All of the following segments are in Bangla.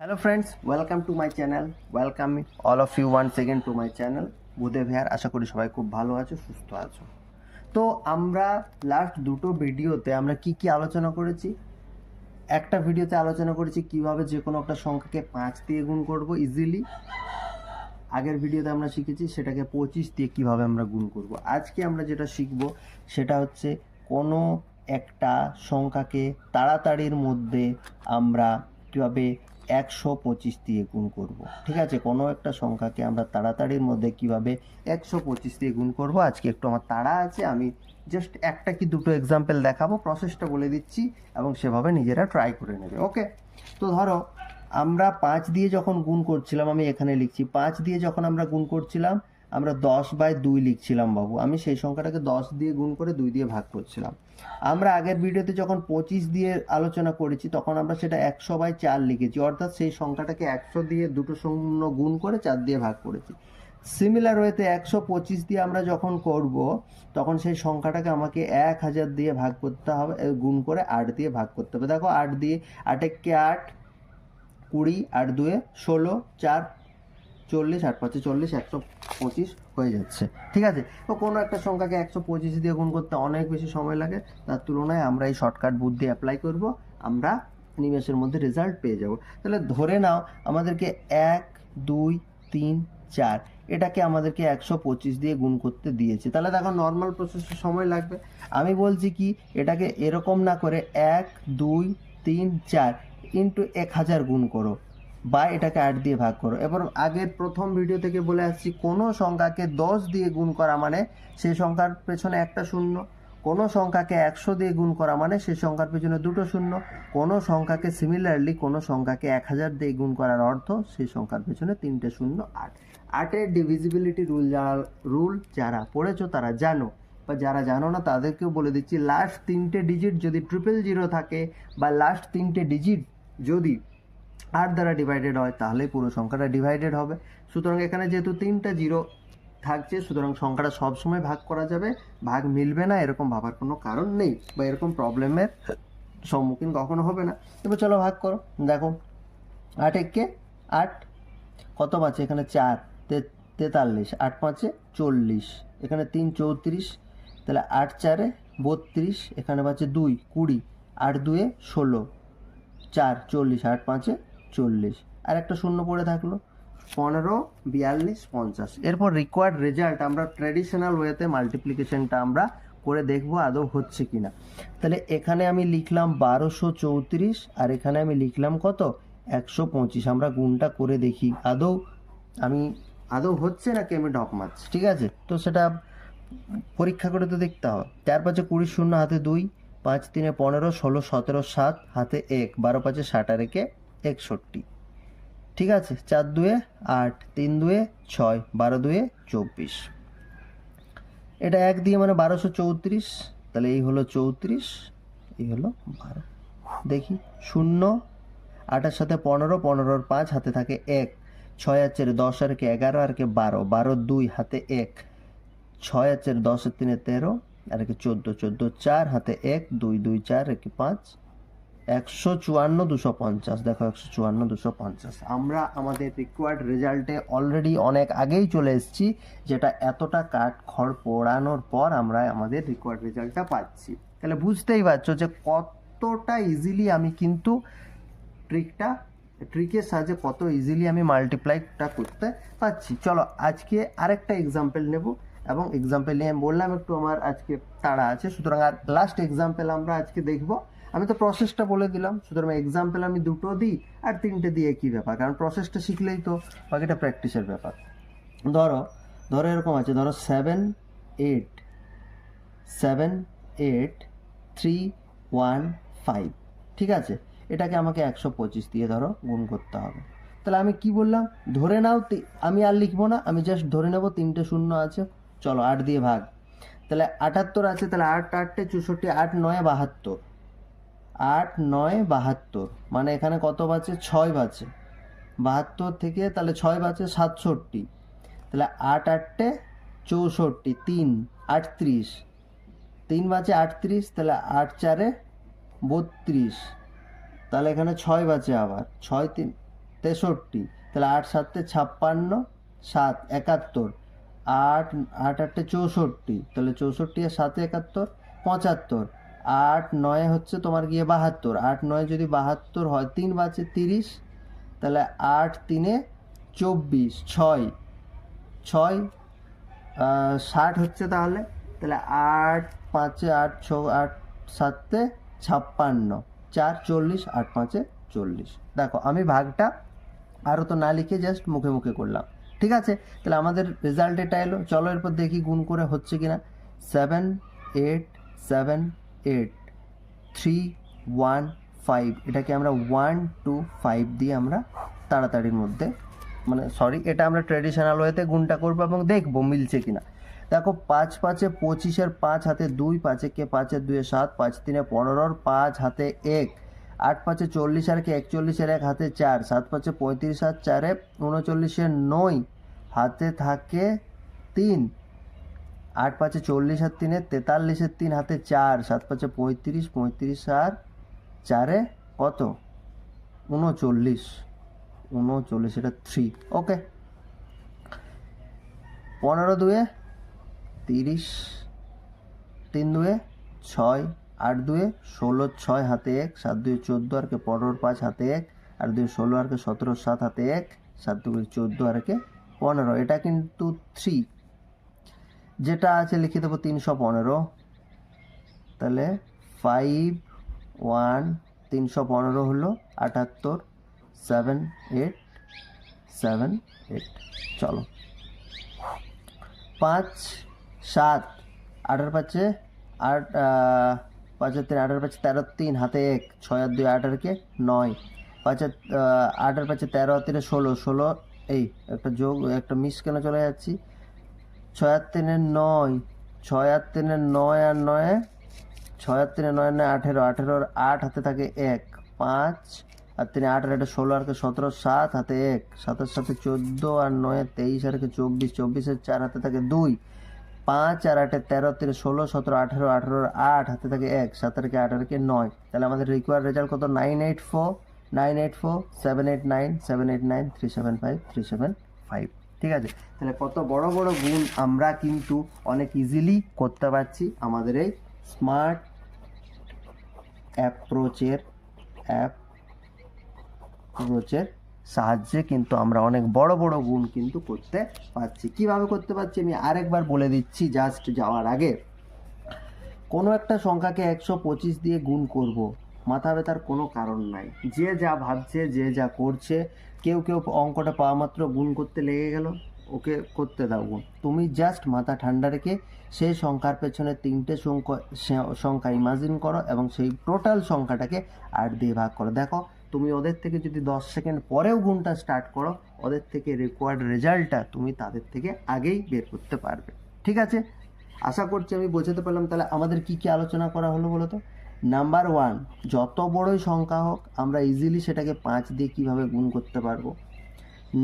Hello friends welcome to my channel welcome all of you one second to my channel বুধেব here আশা করি সবাই খুব ভালো আছো সুস্থ আছো তো আমরা লাস্ট দুটো ভিডিওতে আমরা কি কি আলোচনা করেছি? একটা ভিডিওতে আলোচনা করেছি কীভাবে যে কোনো একটা সংখ্যাকে পাঁচ দিয়ে গুণ করব ইজিলি আগের ভিডিওতে আমরা শিখেছি সেটাকে পঁচিশ দিয়ে কীভাবে আমরা গুণ করব। আজকে আমরা যেটা শিখব সেটা হচ্ছে কোনো একটা সংখ্যাকে তাড়াতাড়ির মধ্যে আমরা কীভাবে একশো পঁচিশ দিয়ে গুণ করব। ঠিক আছে? কোনো একটা সংখ্যাকে আমরা তাড়াতাড়ির মধ্যে কীভাবে একশো পঁচিশ দিয়ে গুণ করব? আজকে একটু আমার তাড়া আছে, আমি জাস্ট একটা কি দুটো এক্সাম্পল দেখাবো প্রসেসটা বলে দিচ্ছি এবং সেভাবে নিজেরা ট্রাই করে নেবে ওকে তো ধরো, আমরা পাঁচ দিয়ে যখন গুণ করছিলাম, আমি এখানে লিখছি, পাঁচ দিয়ে যখন আমরা গুণ করছিলাম আমরা দশ বাই দুই লিখছিলাম বাবু। আমি সেই সংখ্যাটাকে দশ দিয়ে গুণ করে দুই দিয়ে ভাগ করছিলাম। আমরা আগের ভিডিওতে যখন পঁচিশ দিয়ে আলোচনা করেছি, তখন আমরা সেটা একশো বাই চার লিখেছি। অর্থাৎ সেই সংখ্যাটাকে একশো দিয়ে দুটো শূন্য গুণ করে চার দিয়ে ভাগ করেছি। সিমিলার ওয়েতে একশো পঁচিশ দিয়ে আমরা যখন করব, তখন সেই সংখ্যাটাকে আমাকে এক হাজার দিয়ে ভাগ করতে হবে গুণ করে আট দিয়ে ভাগ করতে হবে। দেখো, আট দিয়ে আট একে আট? কুড়ি, আট দুয়ে ষোলো, চার চল্লিশ আট পাঁচে চল্লিশ একশো পঁচিশ হয়ে যাচ্ছে। ঠিক আছে? তো কোনো একটা সংখ্যাকে একশো পঁচিশ দিয়ে গুণ করতে অনেক বেশি সময় লাগে। তার তুলনায় আমরা এই শর্টকাট বুদ্ধি অ্যাপ্লাই করব, আমরা নিমেষের মধ্যে রেজাল্ট পেয়ে যাব। তাহলে ধরে নাও আমাদেরকে এক, দুই, তিন, চার এটাকে আমাদেরকে একশো পঁচিশ দিয়ে গুণ করতে দিয়েছে। তাহলে দেখো নর্মাল প্রসেসে সময় লাগবে। আমি বলছি কি, এটাকে এরকম না করে এক, দুই, তিন, চার ইন্টু এক হাজার গুণ করো। বা এটাকে আট দিয়ে ভাগ করো। এবার আগের প্রথম ভিডিও থেকে বলে আসছি, কোনো সংখ্যাকে দশ দিয়ে গুণ করা মানে সেই সংখ্যার পেছনে একটা শূন্য, কোনো সংখ্যাকে একশো দিয়ে গুণ করা মানে সেই সংখ্যার পেছনে দুটো শূন্য, কোনো সংখ্যাকে সিমিলারলি কোনো সংখ্যাকে এক হাজার দিয়ে গুণ করার অর্থ সেই সংখ্যার পেছনে তিনটে শূন্য আট। আটের ডিভিজিবিলিটি রুল যারা রুল যারা পড়েছো তারা জানো, বা যারা জানো না তাদেরকেও বলে দিচ্ছি লাস্ট তিনটে ডিজিট যদি ট্রিপল জিরো থাকে বা লাস্ট তিনটে ডিজিট যদি আট দ্বারা ডিভাইডেড হয়, তাহলেই পুরো সংখ্যাটা ডিভাইডেড হবে। সুতরাং এখানে যেহেতু তিনটা জিরো থাকছে, সুতরাং সংখ্যাটা সবসময় ভাগ করা যাবে, ভাগ মিলবে না, এরকম ভাবার কোনো কারণ নেই বা এরকম প্রবলেমের সম্মুখীন কখনো হবে না। এবার চলো ভাগ করো। দেখো, আট একে আট, কত পাচ্ছে? এখানে চার তেতাল্লিশ, আট পাঁচে চল্লিশ, এখানে তিন চৌত্রিশ, তাহলে আট চারে বত্রিশ, এখানে পাচ্ছে দুই কুড়ি, আট দুয়ে ষোলো, চার চল্লিশ, আট পাঁচে চল্লিশ। আর একটা শূন্য পড়ে থাকল, পনেরো, বিয়াল্লিশ, পঞ্চাশ। এরপর রিকোয়ার্ড রেজাল্ট আমরা ট্র্যাডিশনাল ওয়েতে মাল্টিপ্লিকেশনটা আমরা করে দেখব আদৌ হচ্ছে কি না তাহলে এখানে আমি লিখলাম বারোশো চৌত্রিশ, আর এখানে আমি লিখলাম কত? একশো পঁচিশ। আমরা গুণটা করে দেখি, আদৌ আমি, আদৌ হচ্ছে নাকি আমি ডক মারছি, ঠিক আছে? তো সেটা পরীক্ষা করে তো দেখতে হবে। চার পাঁচে কুড়ি শূন্য, হাতে দুই, পাঁচ তিনে পনেরো, ষোলো, সতেরো, সাত, হাতে এক, বারো, পাঁচে ষাট, আর একে একষট্টি। ঠিক আছে? চার দুয়ে আট, তিন দুয়ে ছয়, বারো দুয়ে চব্বিশ। এটা এক দিয়ে মানে বারোশো চৌত্রিশ। তাহলে এই হলো চৌত্রিশ, এই হলো বারো। দেখি, শূন্য, আটের সাথে পনেরো, পনেরোর পাঁচ হাতে থাকে এক। ছয় আর চারে দশ আর কে এগারো, আর কে বারো। বারো দুই হাতে এক। ছয় আর চারে দশ আর তিনে তেরো, আর একে চোদ্দ চোদ্দ চার হাতে এক। দুই দুই চার, আর একে পাঁচ। একশো চুয়ান্ন দুশো পঞ্চাশ, দেখো একশো চুয়ান্ন দুশো পঞ্চাশ। আমরা আমাদের রিকোয়ার্ড রেজাল্টে অলরেডি অনেক আগেই চলে এসেছি, যেটা এতটা কাঠ খড় পোড়ানোর পর আমরা আমাদের রিকোয়ার্ড রেজাল্টটা পাচ্ছি। তাহলে বুঝতেই পারছ যে কতটা ইজিলি আমি কিন্তু ট্রিকটা ট্রিকের সাহায্যে কত ইজিলি আমি মাল্টিপ্লাইটা করতে পারছি। চলো আজকে আরেকটা এক্সাম্পল নেব, এবং এক্সাম্পল নিয়ে আমি বললাম একটু আমার আজকে তাড়া আছে, সুতরাং আর লাস্ট এক্সাম্পল আমরা আজকে দেখব। আমি তো প্রসেসটা বলে দিলাম, সুতরাং এক্সাম্পল আমি দুটো দিই আর তিনটে দিয়ে কি ব্যাপার? কারণ প্রসেসটা শিখলেই তো বাকিটা প্র্যাকটিসের ব্যাপার। ধরো ধরো এরকম আছে, ধরো seven eight seven eight three one five ঠিক আছে? এটাকে আমাকে একশো পঁচিশ দিয়ে ধরো, গুণ করতে হবে। তাহলে আমি কি বললাম? ধরে নাও আমি আর লিখব না, আমি জাস্ট ধরে নেব তিনটে শূন্য আছে, চলো আট দিয়ে ভাগ। তাহলে আটাত্তর আছে, তাহলে আট আটটে চৌষট্টি, আট, নয়, বাহাত্তর। আট, নয়, বাহাত্তর। মানে এখানে কত বাজে ছয় বাজে বাহাত্তর থেকে তাহলে ছয় বাজে সাতষট্টি। তাহলে আট আটটে চৌষট্টি, তিন, আটত্রিশ। তিন বাজে আটত্রিশ, তাহলে আট চারে বত্রিশ। তাহলে এখানে ছয় বাজে আবার। ছয় তিন, তেষট্টি। তাহলে আট সাতে ছাপ্পান্ন, সাত, একাত্তর। আট আট আটটে চৌষট্টি। তাহলে চৌষট্টি আর সাতে একাত্তর, পঁচাত্তর। আট নয় হচ্ছে তোমার গিয়ে বাহাত্তর। আট নয় যদি বাহাত্তর হয়, তিন বাজে তিরিশ, তাহলে আট তিনে চব্বিশ, ছয়। ছয় ষাট হচ্ছে তাহলে তাহলে আট পাঁচে আট ছ, আট সাতে ছাপ্পান্ন। চার চল্লিশ, আট পাঁচে চল্লিশ। দেখো, আমি ভাগটা আরও তো না লিখে জাস্ট মুখে মুখে করলাম। ঠিক আছে? তাহলে আমাদের রেজাল্ট এটা এলো। চলো এরপর দেখি গুণ করে হচ্ছে কিনা। Seven eight seven eight three one five এটাকে আমরা ওয়ান টু ফাইভ দিয়ে আমরা তাড়াতাড়ির মধ্যে মানে সরি এটা আমরা ট্রেডিশনাল ওয়েতে গুণটা করব এবং দেখব মিলছে কি না দেখো, পাঁচ পাঁচে পঁচিশের পাঁচ হাতে দুই, পাঁচে কে পাঁচের দুয়ে সাত, পাঁচ তিনে পনেরোর পাঁচ হাতে এক, আট পাঁচে চল্লিশ আর কে একচল্লিশের এক হাতে চার, সাত পাঁচে পঁয়ত্রিশ আর চারে উনচল্লিশের নয়, হাতে থাকে তিন আট পাঁচে চল্লিশ আর তিনে তেতাল্লিশের তিন হাতে চার, সাত পাঁচে পঁয়ত্রিশ পঁয়ত্রিশ আর চারে কত? উনচল্লিশ। উনচল্লিশ, এটা থ্রি ওকে পনেরো দুয়ে তিরিশ, তিন দুয়ে ছয়, আট দুয়ে ষোলো, ছয় হাতে এক, সাত দুয়ে চোদ্দ আর কে পাঁচ হাতে এক আর দুয়ে ষোলো আর কে সতেরো, সাত হাতে এক, সাত দুয়ে চোদ্দ আর কে পনেরো। এটা কিন্তু থ্রি যেটা আছে লিখে দেবো তিনশো পনেরো। তাহলে ফাইভ ওয়ান তিনশো পনেরো হলো আটাত্তর সেভেন এইট সেভেন এইট চলো। পাঁচ সাত আটের পাঁচে আট পাঁচের তিন আটের পাঁচে তেরো তিন, হাতে এক, ছয় আর দুই আটের কে নয়। পাঁচের আটের পাঁচে তেরো, তিনে ষোলো ষোলো, এই, একটা যোগ, একটা মিস কেন চলে যাচ্ছি? ছয় আর তিনে নয় ছয় আর তিনে নয় আর নয় ছয় আর তিনে নয় নয় আঠেরো, আঠেরোর আট হাতে থাকে এক, পাঁচ, আর তিনে আট আর ষোলো, আর কে সতেরো, সাত হাতে এক, সাতের সাথে চোদ্দ আর নয়, তেইশ, আর কে চব্বিশ, চব্বিশের চার হাতে থাকে দুই, পাঁচ আর আটে তেরো, তিনে ষোলো, সতেরো, আঠেরো, আঠেরোর আট হাতে থাকে এক সাতের কে আটের কে নয়। তাহলে আমাদের রিকোয়ার রেজাল্ট কত? Nine eight four nine eight four seven eight nine seven eight nine three seven five three seven five ঠিক আছে? তাহলে কত বড় বড় গুণ আমরা কিন্তু অনেক ইজিলি করতে পারছি আমাদের এই স্মার্ট অ্যাপ্রোচের অ্যাপ্রোচের সাহায্যে কিন্তু আমরা অনেক বড় বড় গুণ কিন্তু করতে পারছি। কীভাবে করতে পারছি? আমি আরেকবার বলে দিচ্ছি জাস্ট যাওয়ার আগে। কোনো একটা সংখ্যাকে একশো পঁচিশ দিয়ে গুণ করব। মাথা ব্যথার কোনো কারণ নাই। যে যা ভাবছে, যে যা করছে, কেউ কেউ অঙ্কটা পাওয়া মাত্র গুণ করতে লেগে গেল। ওকে করতে দাও গুণ। তুমি জাস্ট মাথা ঠান্ডা রেখে সেই সংখ্যার পেছনে তিনটে সংখ্যা সংখ্যা ইমাজিন করো এবং সেই টোটাল সংখ্যাটাকে আট দিয়ে ভাগ করো। দেখো, তুমি ওদের থেকে যদি দশ সেকেন্ড পরেও গুণটা স্টার্ট করো, ওদের থেকে রেকোয়ার্ড রেজাল্টটা তুমি তাদের থেকে আগেই বের করতে পারবে। ঠিক আছে? আশা করছি আমি বোঝাতে পারলাম। তাহলে আমাদের কি কি আলোচনা করা হলো বলো তো নাম্বার ওয়ান যত বড়ই সংখ্যা হোক, আমরা ইজিলি সেটাকে পাঁচ দিয়ে কীভাবে গুণ করতে পারব?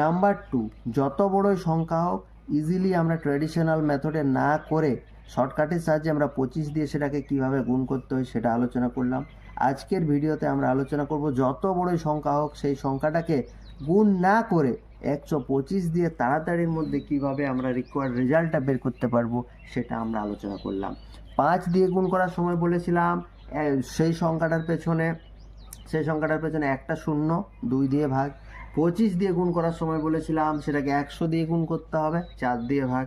নাম্বার টু যত বড়ই সংখ্যা হোক ইজিলি আমরা ট্রেডিশনাল মেথডে না করে শর্টকাটের সাহায্যে আমরা পঁচিশ দিয়ে সেটাকে কীভাবে গুণ করতে হয় সেটা আলোচনা করলাম। আজকের ভিডিওতে আমরা আলোচনা করব যত বড়ই সংখ্যা হোক, সেই সংখ্যাটাকে গুণ না করে একশো পঁচিশ দিয়ে তাড়াতাড়ির মধ্যে কীভাবে আমরা রিকোয়ার্ড রেজাল্টটা বের করতে পারব, সেটা আমরা আলোচনা করলাম। পাঁচ দিয়ে গুণ করার সময় বলেছিলাম সেই সংখ্যাটার পেছনে, সেই সংখ্যাটার পেছনে একটা শূন্য, দুই দিয়ে ভাগ। পঁচিশ দিয়ে গুণ করার সময় বলেছিলাম, সেটাকে একশো দিয়ে গুণ করতে হবে, চার দিয়ে ভাগ।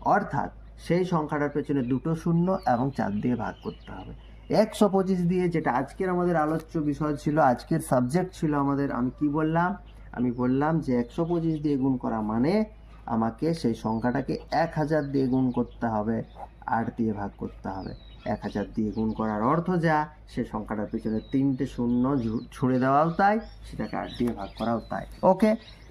অর্থাৎ সেই সংখ্যাটার পেছনে দুটো শূন্য এবং চার দিয়ে ভাগ করতে হবে। একশো পঁচিশ দিয়ে যেটা আজকের আমাদের আলোচ্য বিষয় ছিল, আজকের সাবজেক্ট ছিল আমাদের, আমি কি বললাম? আমি বললাম যে একশো পঁচিশ দিয়ে গুণ করা মানে আমাকে সেই সংখ্যাটাকে এক হাজার দিয়ে গুণ করতে হবে, আট দিয়ে ভাগ করতে হবে। এক হাজার দিয়ে গুণ করার অর্থ যা, সে সংখ্যাটার পিছনে তিনটে শূন্য ছুঁড়ে দেওয়াও তাই, সেটাকে আট দিয়ে ভাগ করাও তাই। ওকে?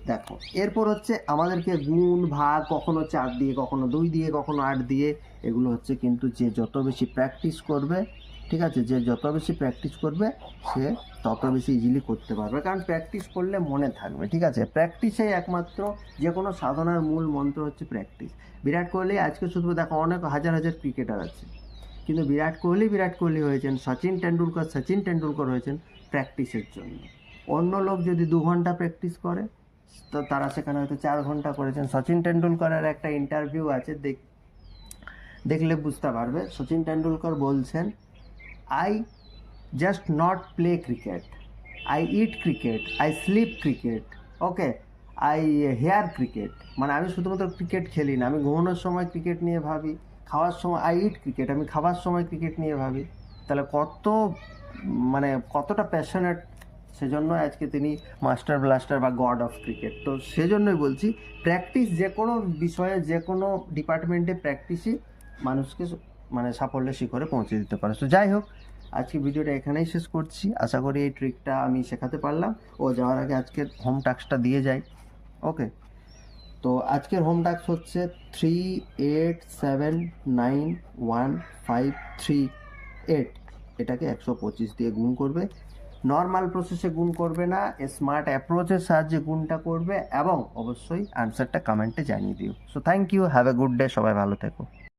দেখো, এরপর হচ্ছে আমাদেরকে গুণ, ভাগ, কখনো চার দিয়ে, কখনো দুই দিয়ে, কখনো আট দিয়ে, এগুলো হচ্ছে কিন্তু যে যত বেশি প্র্যাকটিস করবে ঠিক আছে? যে যত বেশি প্র্যাকটিস করবে, সে তত বেশি ইজিলি করতে পারবে। কারণ প্র্যাকটিস করলে মনে থাকবে, ঠিক আছে? প্র্যাকটিসে একমাত্র যে কোনো সাধনার মূল মন্ত্র হচ্ছে প্র্যাকটিস বিরাট কোহলি আজকে শুধু দেখো, অনেক হাজার হাজার ক্রিকেটার আছে। কিন্তু বিরাট কোহলি বিরাট কোহলি হয়েছেন, সচিন টেন্ডুলকর সচিন টেন্ডুলকর হয়েছেন প্র্যাকটিসের জন্য। অন্য লোক যদি দু ঘণ্টা প্র্যাকটিস করে, তো তারা সেখানে হয়তো চার ঘণ্টা করেছেন। সচিন টেন্ডুলকারের একটা ইন্টারভিউ আছে, দেখ, দেখলে বুঝতে পারবে। সচিন টেন্ডুলকর বলছেন I just not play cricket I eat cricket I sleep cricket okay I hear cricket মানে আমি শুধুমাত্র ক্রিকেট খেলি না, আমি ঘুমানোর সময় ক্রিকেট নিয়ে ভাবি, খাওয়ার সময় আই ইট ক্রিকেট আমি খাবার সময় ক্রিকেট নিয়ে ভাবি। তাহলে কত মানে কতটা প্যাশনেট সেজন্য আজকে তিনি মাস্টার ব্লাস্টার বা গড অফ ক্রিকেট তো সেজন্যই বলছি প্র্যাকটিস যে কোনো বিষয়ে, যে কোনো ডিপার্টমেন্টে প্র্যাকটিসই মানুষকে মানে সাফল্যের শিখরে পৌঁছে দিতে পারে। তো যাই হোক, আজকে ভিডিওটা এখানেই শেষ করছি। আশা করি এই ট্রিকটা আমি শেখাতে পারলাম। ও যাওয়ার আগে আজকের হোম টাস্কটা দিয়ে যাই। ওকে তো আজকের হোম টাস্ক হচ্ছে three eight seven nine one five three eight এটাকে একশো পঁচিশ দিয়ে গুণ করবে। নর্মাল প্রসেসে গুণ করবে না। স্মার্ট অ্যাপ্রোচের সাহায্যে গুণটা করবে এবং অবশ্যই আনসারটা কমেন্টে জানিয়ে দিও। So thank you have a good day সবাই ভালো থেকো।